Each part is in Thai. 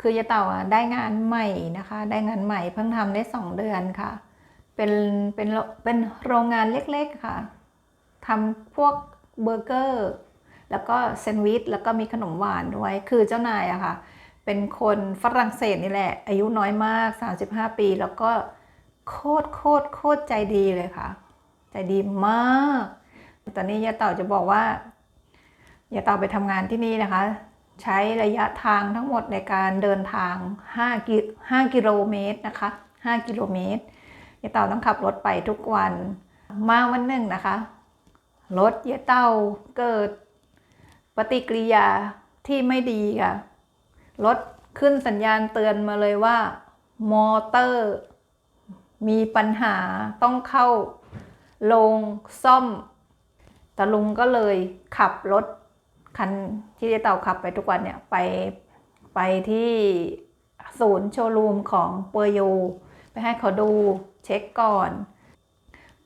คือยาเต่าอะได้งานใหม่นะคะ ได้งานใหม่เพิ่งทำได้สองเดือนค่ะ เป็นเป็นเป็นโรงงานเล็กๆค่ะทำพวกเบอร์เกอร์ แล้วก็แซนด์วิชแล้วก็มีขนมหวานด้วย คือเจ้านายอะค่ะ เป็นคนฝรั่งเศสนี่แหละ อายุน้อยมาก 35 ปี แล้วก็โคตรโคตรโคตรใจดีเลยค่ะ ใจดีมาก ตอนนี้ยาเต่าจะบอกว่ายาเต่าไปทำงานที่นี่นะคะ ใช้ระยะทางทั้งหมดในการเดินทาง5กิ5กิโลเมตรนะคะ5กิโลเมตรยายเต่าต้องขับรถไปทุกวัน มาวันหนึ่งนะคะ รถยายเต่าเกิดปฏิกิริยาที่ไม่ดีค่ะ รถขึ้นสัญญาณเตือนมาเลยว่า มอเตอร์ มีปัญหาต้องเข้าโรงซ่อมตาลุงก็เลยขับรถ คันที่เต่าขับไปทุกวันเนี่ยไปไปที่ศูนย์โชว์รูมของเปอร์โยไปให้เขาดูเช็คก่อน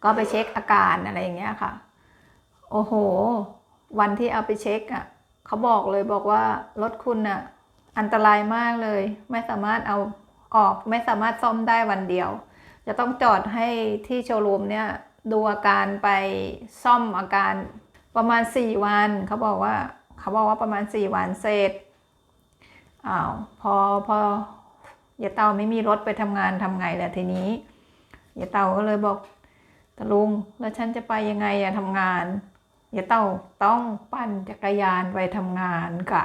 ก็ไปเช็คอาการอะไรอย่างเงี้ยค่ะ โอ้โห วันที่เอาไปเช็คอะเขาบอกเลยบอกว่ารถคุณอะอันตรายมากเลย ไม่สามารถเอาออกไม่สามารถซ่อมได้วันเดียว จะต้องจอดให้ที่โชว์รูมเนี่ยดูอาการไปซ่อมอาการ ประมาณ 4 วันเขาบอกว่าเขาบอกว่าประมาณ 4 วันเสร็จอ้าวพอพอยายเต่าไม่มีรถไปทำงานทำไงล่ะทีนี้ยายเต่าก็เลยบอกตาลุงแล้วฉันจะไปยังไงอะทำงานยายเต่าต้องปั่นจักรยานไปทำงานค่ะ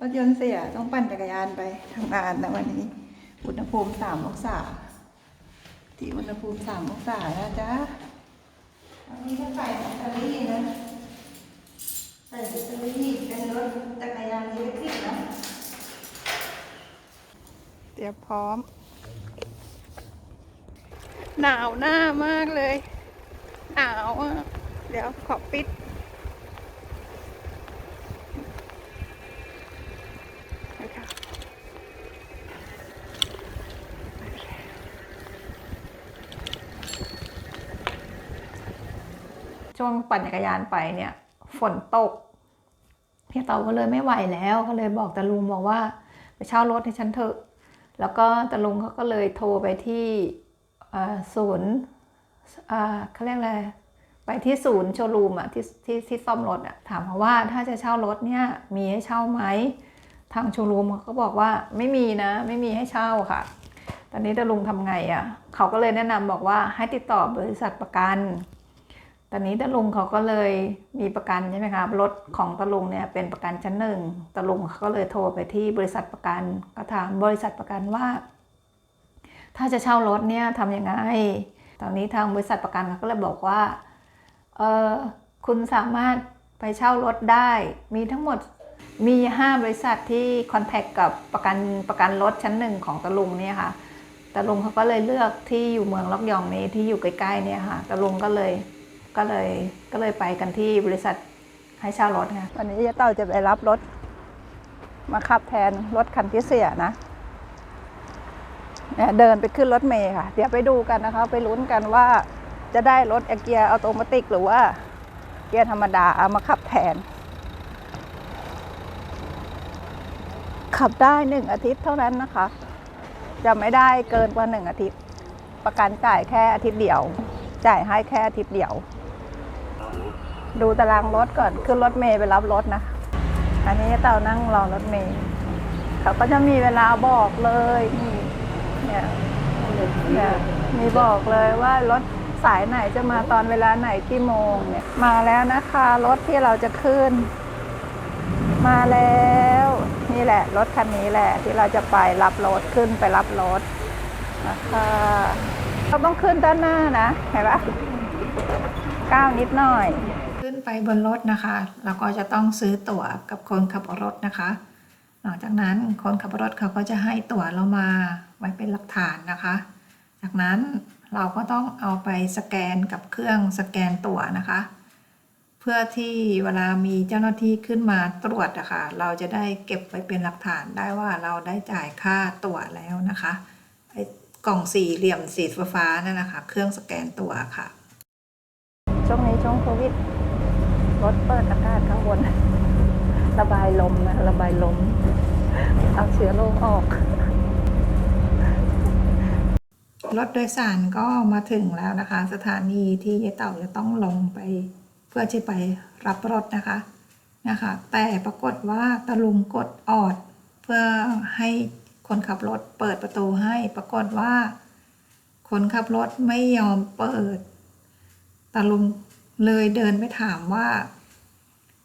รถยนต์เสียต้องปั่นจักรยานไปทำงานนะวันนี้ อุณหภูมิสามองศาที่อุณหภูมิสามองศานะจ๊ะอันนี้ก็ใส่แบตเตอรี่นะ ใส่แบตเตอรี่เป็นรถจักรยานอิเล็กทริกนะเตรียมพร้อม หนาวหน้ามากเลย หนาวอะ เดี๋ยวขอปิดนะคะช่วงปั่นจักรยานไปเนี่ย ฝนตกเฮียเตาก็เลยไม่ไหวแล้วก็เลยบอกตาลุงบอกว่าไปเช่ารถให้ฉันเถอะ แล้วก็ตาลุงเขาก็เลยโทรไปที่ศูนย์เขาเรียกอะไรไปที่ศูนย์โชว์รูมอะที่ที่ที่ซ่อมรถอะถามเขาว่าถ้าจะเช่ารถเนี่ยมีให้เช่าไหมทางโชว์รูมเขาก็บอกว่าไม่มีนะ ไม่มีให้เช่าค่ะ ตอนนี้ตาลุงทำไงอะ่ะเขาก็เลยแนะนำบอกว่าให้ติดต่อบริษัทประกัน ตอนนี้ตาลุงเขาก็เลยมีประกันใช่ไหมคะรถของตาลุงเนี่ยเป็นประกันชั้นหนึ่งตาลุงเขาก็เลยโทรไปที่บริษัทประกัน ก็ถามบริษัทประกันว่า ถ้าจะเช่ารถเนี่ยทำยังไง ตอนนี้ทางบริษัทประกันเขาก็เลยบอกว่าเออคุณสามารถไปเช่ารถได้ มีทั้งหมดมี 5 บริษัทที่คอนแทคกับประกันประกันรถชั้นหนึ่งของตะลุงเนี่ยค่ะตะลุงเขาก็เลยเลือกที่อยู่เมืองล็อกยองนี้ที่อยู่ใกล้ๆเนี่ยค่ะตะลุงก็เลย ก็เลยก็เลยไปกันที่บริษัทให้เช่ารถค่ะวันนี้ยะเต้าจะไปรับรถ มาขับแทนรถคันที่เสียนะเนี่ยเดินไปขึ้นรถเมย์ค่ะ เดี๋ยวไปดูกันนะคะ ไปลุ้นกันว่าจะได้รถเกียร์อัตโนมัติหรือว่าเกียร์ธรรมดาเอามาขับแทน ขับได้หนึ่งอาทิตย์เท่านั้นนะคะ จะไม่ได้เกินกว่าหนึ่งอาทิตย์ ประกันจ่ายแค่อาทิตย์เดียว จ่ายให้แค่อาทิตย์เดียว ดูตารางรถก่อนขึ้นรถเมย์ไปรับรถนะอันนี้เต่านั่งรอรถเมย์เขาก็จะมีเวลาบอกเลยนี่เนี่ยเนี่ยมีบอกเลยว่ารถสายไหนจะมาตอนเวลาไหนกี่โมงเนี่ย มาแล้วนะคะรถที่เราจะขึ้น มาแล้ว นี่แหละ รถคันนี้แหละ ที่เราจะไปรับรถขึ้นไปรับรถนะคะเราต้องขึ้นด้านหน้านะเห็นปะก้าวนิดหน่อย ไปบนรถนะคะ เราก็จะต้องซื้อตั๋วกับคนขับรถนะคะ หลังจากนั้นคนขับรถเขาก็จะให้ตั๋วเรามาไว้เป็นหลักฐานนะคะ จากนั้นเราก็ต้องเอาไปสแกนกับเครื่องสแกนตั๋วนะคะ เพื่อที่เวลามีเจ้าหน้าที่ขึ้นมาตรวจอะค่ะเราจะได้เก็บไว้เป็นหลักฐานได้ว่าเราได้จ่ายค่าตั๋วแล้วนะคะไอ้กล่องสี่เหลี่ยมสีฟ้านั่นนะคะ เครื่องสแกนตั๋วค่ะ ช่วงนี้ช่วงโควิด รถเปิดอากาศข้างบน ระบายลมนะระบายลม เอาเชื้อโรคออก รถโดยสารก็มาถึงแล้วนะคะ สถานีที่ยายเต่าจะต้องลงไป เพื่อจะไปรับรถนะคะนะคะ แต่ปรากฏว่าตะลุงกดออด เพื่อให้คนขับรถเปิดประตูให้ปรากฏว่า คนขับรถไม่ยอมเปิดตาลุง เลยเดินไปถามว่า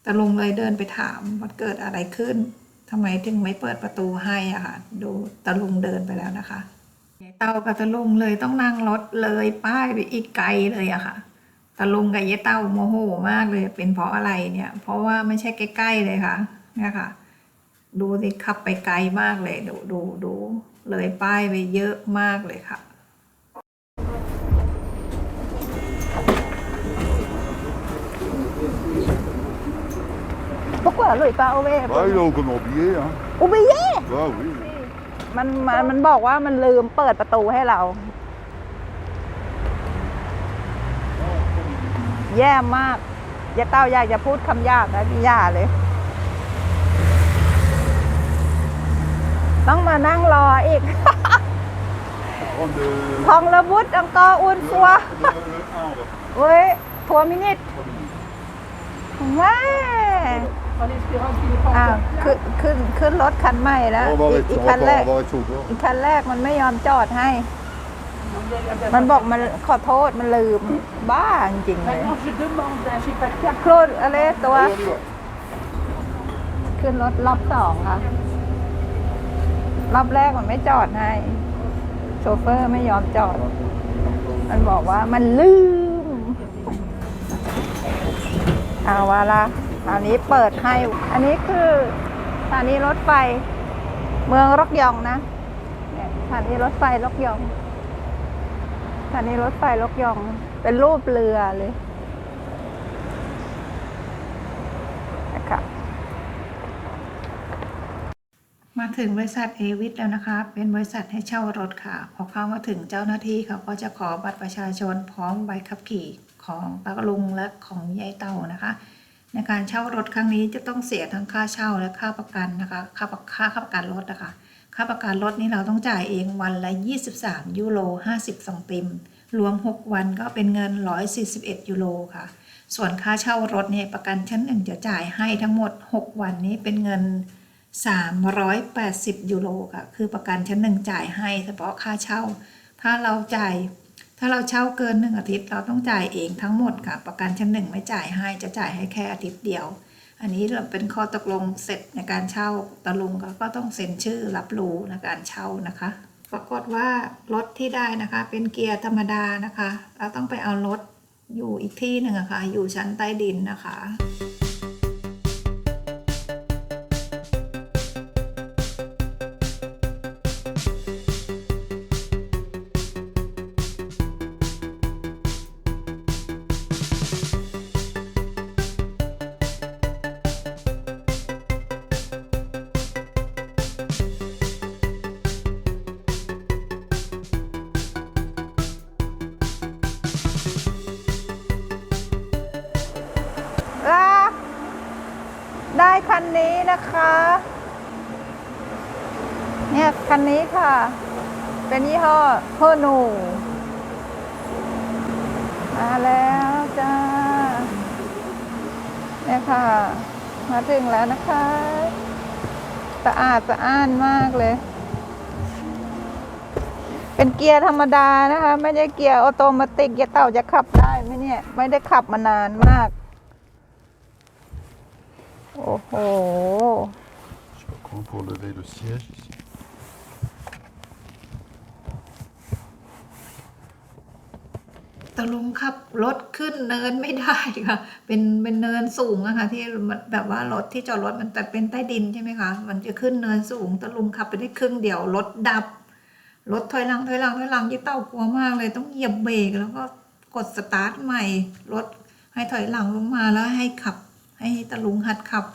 ตาลุงเลยเดินไปถามว่าเกิดอะไรขึ้นทำไมถึงไม่เปิดประตูให้อะค่ะ ดูตาลุงเดินไปแล้วนะคะยายเต้ากับตาลุงเลยต้องนั่งรถเลยป้ายไปอีกไกลเลยอะค่ะตาลุงกับยายเต้าโมโหมากเลย เป็นเพราะอะไรเนี่ย เพราะว่าไม่ใช่ใกล้ๆเลยค่ะเนี่ยค่ะ ดูสิขับไปไกลมากเลย ดูดูดูเลยป้ายไปเยอะมากเลยค่ะ Pourquoi lui pas ouvert Ah, il a encore oublié, hein. Oublié Ah oui. มันมันมันบอกว่ามันลืมเปิดประตูให้เรา แย่มากอย่าเต้าอยากจะพูดคำหยาบนะพี่ย่าเลย ต้องมานั่งรออีก Prendre le, ทองระบุดอังกอร์อุนฟัว le, le 1, on va เว้ยทัวมินิท trois minutes. แม่ อ้าวขึ้นขึ้นขึ้นรถคันใหม่แล้ว On va อีก arrêter, อีก on คัน va, แรก on va arrêter au bord. อีกคันแรกมันไม่ยอมจอดให้ มันบอกมันขอโทษมันลืมบ้าจริงๆเลย Maintenant, je demande, hein, j'ai pas de carte. ครูดอะไรตัว Allez, on y va. ขึ้นรถรอบสองค่ะ รอบแรกมันไม่จอดให้ โชเฟอร์ไม่ยอมจอด มันบอกว่ามันลืมเอาวะละ อันนี้เปิดให้ อันนี้คือสถานีรถไฟเมืองรกยองนะสถานีรถไฟรกยองสถานีรถไฟรกยอง เป็นรูปเรือเลยนะคะมาถึงบริษัทเอวิทแล้วนะคะ เป็นบริษัทให้เช่ารถค่ะ พอเข้ามาถึงเจ้าหน้าที่เขาก็จะขอบัตรประชาชนพร้อมใบขับขี่ของตาลุงและของยายเต่านะคะ ในการเช่ารถครั้งนี้จะต้องเสียทั้งค่าเช่าและค่าประกันนะคะ ค่าประค่าค่าประกันรถนะคะ ค่าประกันรถนี่เราต้องจ่ายเองวันละ 23 ยูโร 50สองติม รวม 6 วันก็เป็นเงิน 141 ยูโรค่ะ ส่วนค่าเช่ารถเนี่ยประกันชั้นหนึ่งจะจ่ายให้ทั้งหมด 6 วันนี้เป็นเงิน 380 ยูโรค่ะ คือประกันชั้นหนึ่งจ่ายให้เฉพาะค่าเช่า ถ้าเราจ่าย ถ้าเราเช่าเกินหนึ่งอาทิตย์เราต้องจ่ายเองทั้งหมดค่ะ ประกันชั้นหนึ่งไม่จ่ายให้จะจ่ายให้แค่อาทิตย์เดียว อันนี้เราเป็นข้อตกลงเสร็จในการเช่าตะลุงก็ก็ต้องเซ็นชื่อรับรู้ในการเช่านะคะปรากฏว่ารถที่ได้นะคะ เป็นเกียร์ธรรมดานะคะ เราต้องไปเอารถอยู่อีกที่หนึ่งอะค่ะอยู่ชั้นใต้ดินนะคะ ได้คันนี้นะคะ เนี่ยคันนี้ค่ะ เป็นยี่ห้อเฮอร์นูมาแล้วจ้า เนี่ยค่ะ มาถึงแล้วนะคะ สะอาดสะอ้านมากเลย เป็นเกียร์ธรรมดานะคะ ไม่ใช่เกียร์ออโตเมติกเกียร์เต่าจะขับได้ไหมเนี่ย ไม่ได้ขับมานานมาก โอ้โห Je sais pas comment pour lever le siège ici. ตะลุงขับรถขึ้นเนินไม่ได้ค่ะ เป็นเป็นเนินสูงอะค่ะที่มันแบบว่ารถที่จอดรถมันแต่เป็นใต้ดินใช่ไหมคะ มันจะขึ้นเนินสูงตะลุงขับไปได้ครึ่งเดียวรถดับ รถถอยหลังถอยหลังถอยหลังยี่เต้ากลัวมากเลยต้องเหยียบเบรกแล้วก็กดสตาร์ทใหม่ รถให้ถอยหลังลงมาแล้วให้ขับ ให้ตะลุงหัดขับ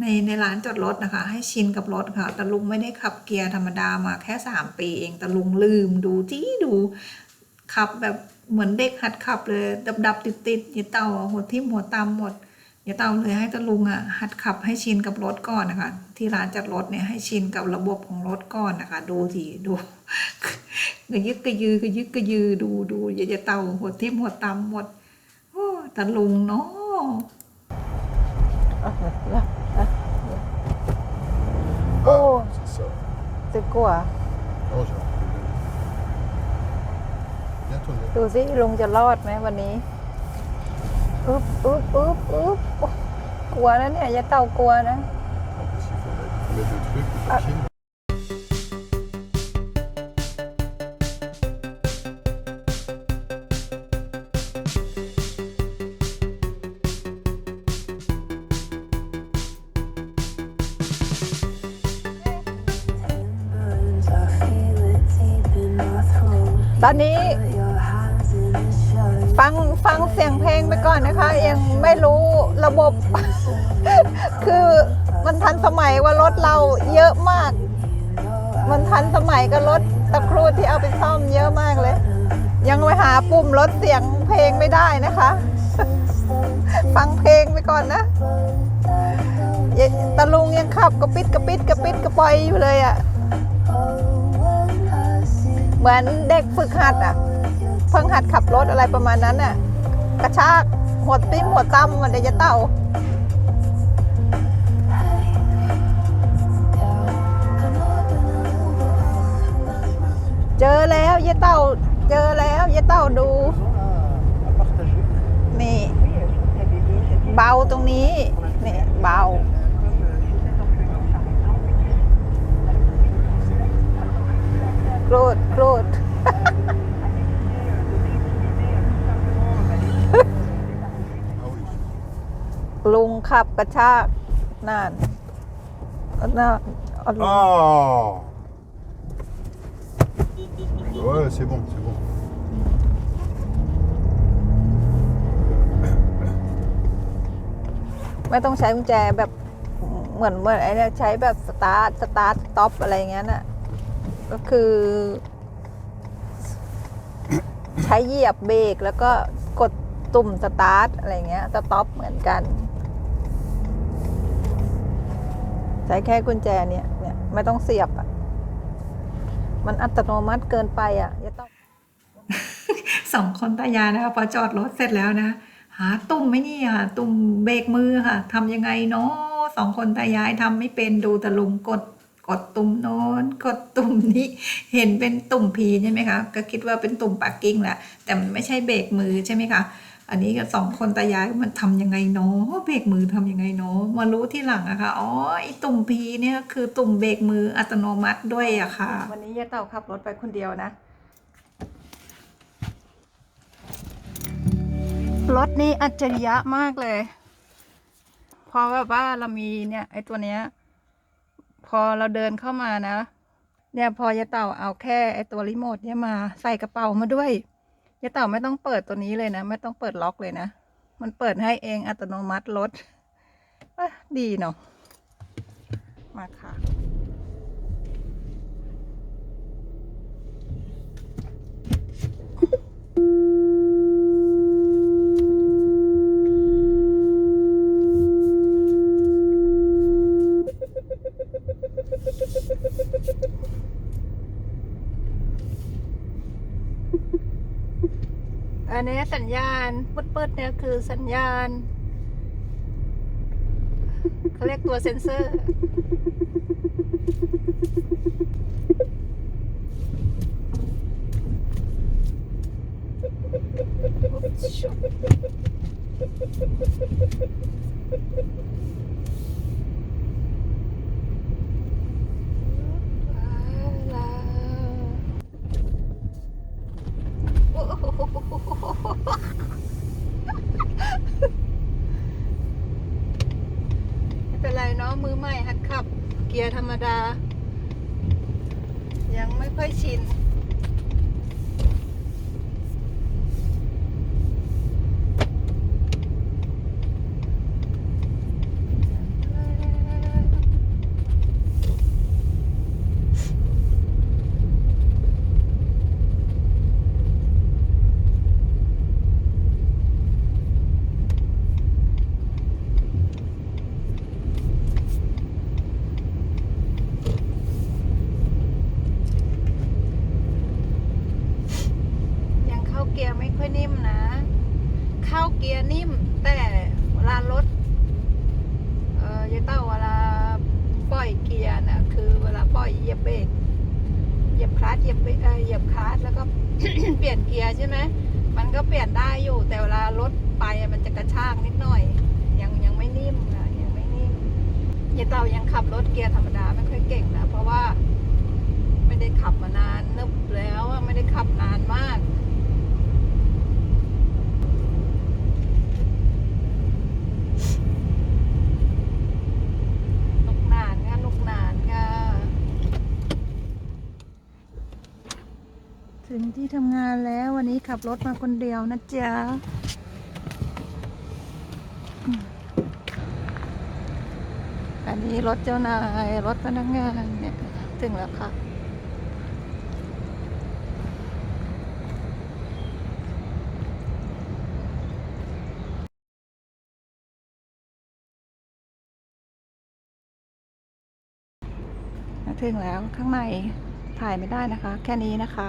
ในในร้านจอดรถนะคะ ให้ชินกับรถค่ะตะลุงไม่ได้ขับเกียร์ธรรมดามาแค่สามปีเองตะลุงลืมดูที่ดูขับแบบเหมือนเด็กหัดขับเลย ดับดับติดติดยีเต่าหัวทิ่มหัวตามหมดยาเต่าเลยให้ตาลุงอะหัดขับให้ชินกับรถก่อนนะคะ ที่ร้านจัดรถเนี่ยให้ชินกับระบบของรถก่อนนะคะ ดูสิดูกระยึกกระยือกระยึกกระยือดูดูยายเต่าหัวทิ่มหัวตำหมดโอ้ตาลุงเนาะ โอ้ C'est ça. จะกลัว Oh, j'ai envie de Viens, ton nez. ดูสิลุงจะรอดไหมวันนี้อึ๊บอึ๊บอึ๊บอึ๊บโอ้กลัวนะเนี่ยยายเต่ากลัวนะ En plus, il faut mettre, il faut mettre le truc, le papier. ตอนนี้ ฟังฟังเสียงเพลงไปก่อนนะคะ ยังไม่รู้ระบบ คือมันทันสมัยว่ารถเราเยอะมาก มันทันสมัยกับรถตะครูที่เอาไปซ่อมเยอะมากเลย ยังไปหาปุ่มลดเสียงเพลงไม่ได้นะคะ ฟังเพลงไปก่อนนะตะลุงยังขับกระปิดกระปิดกระปิดกระปอยอยู่เลยอะ่ะ เหมือนเด็กฝึกหัดอะ เพิ่งหัดขับรถอะไรประมาณนั้นน่ะ กระชากหัวติ้มหัวตั้มมันเดี๋ยวจะเต่าเจอแล้วยายเต่า เจอแล้วยายเต่าดู นี่ เบาตรงนี้ นี่ เบา โกรธโกรธ Ah oui. ลุง ขับกระชากนั่นน่าเอาลุง Ah Ouais, c'est bon, c'est bon. ไม่ต้องใช้กุญแจแบบเหมือนเหมือนไอ้เนี่ยใช้แบบสตาร์ทสตาร์ทสต็อปอะไรอย่างเงี้ยน่ะก็คือ ใช้เหยียบเบรกแล้วก็กดตุ่มสตาร์ทอะไรเงี้ยสต็อปเหมือนกัน ใช้แค่กุญแจเนี่ยเนี่ยไม่ต้องเสียบอะมันอัตโนมัติเกินไปอะอย่าต้องสองคนตายายนะคะพอจอดรถเสร็จแล้วนะ หาตุ่มไม่นี่ค่ะ ตุ่มเบรกมือค่ะทำยังไงเนาะสองคนตายายทำไม่เป็นดูแต่ลุงกดกดตุ่มโน้นกดตุ่มนี้เห็นเป็นตุ่มพีใช่ไหมคะ ก็คิดว่าเป็นตุ่มปากกิ้งแหละแต่มันไม่ใช่เบรกมือใช่ไหมคะ อันนี้ก็สองคนตายายมันทำยังไงเนาะเบรกมือทำยังไงเนาะมารู้ที่หลังอะค่ะอ๋อไอ้ตุ่มพีเนี่ยคือตุ่มเบรกมืออัตโนมัติด้วยอะค่ะ วันนี้ยายเต่าขับรถไปคนเดียวนะรถนี้อัจฉริยะมากเลย พอแบบว่าเรามีเนี่ย ไอ้ตัวเนี้ย พอเราเดินเข้ามานะ เนี่ยพอยายเต่าเอาแค่ไอ้ตัวรีโมทเนี่ยมาใส่กระเป๋ามาด้วย ยายเต่าไม่ต้องเปิดตัวนี้เลยนะ ไม่ต้องเปิดล็อกเลยนะ มันเปิดให้เองอัตโนมัติรถดีเนาะมาค่ะ อันนี้สัญญาณปืดๆเนี่ยคือสัญญาณเขาเรียกตัวเซ็นเซอร์ไม่เป็นไรเนาะมือใหม่หัดขับ เกียร์ธรรมดา ยังไม่ค่อยชิน เปลี่ยนเกียร์ใช่ไหมมันก็เปลี่ยนได้อยู่ แต่เวลารถไปมันจะกระชากนิดหน่อย ยังยังไม่นิ่มนะยังไม่นิ่มยายเต้ายังขับรถเกียร์ธรรมดาไม่ค่อยเก่งนะเพราะว่า ไม่ได้ขับมานานนึบแล้วไม่ได้ขับนานมากลูกนานค่ะลูกนานค่ะ ถึงที่ทำงานแล้ววันนี้ขับรถมาคนเดียวนะจ๊ะอันนี้รถเจ้านาย รถพนักงานเนี่ย ถึงแล้วค่ะถึงแล้วข้างในถ่ายไม่ได้นะคะ แค่นี้นะคะ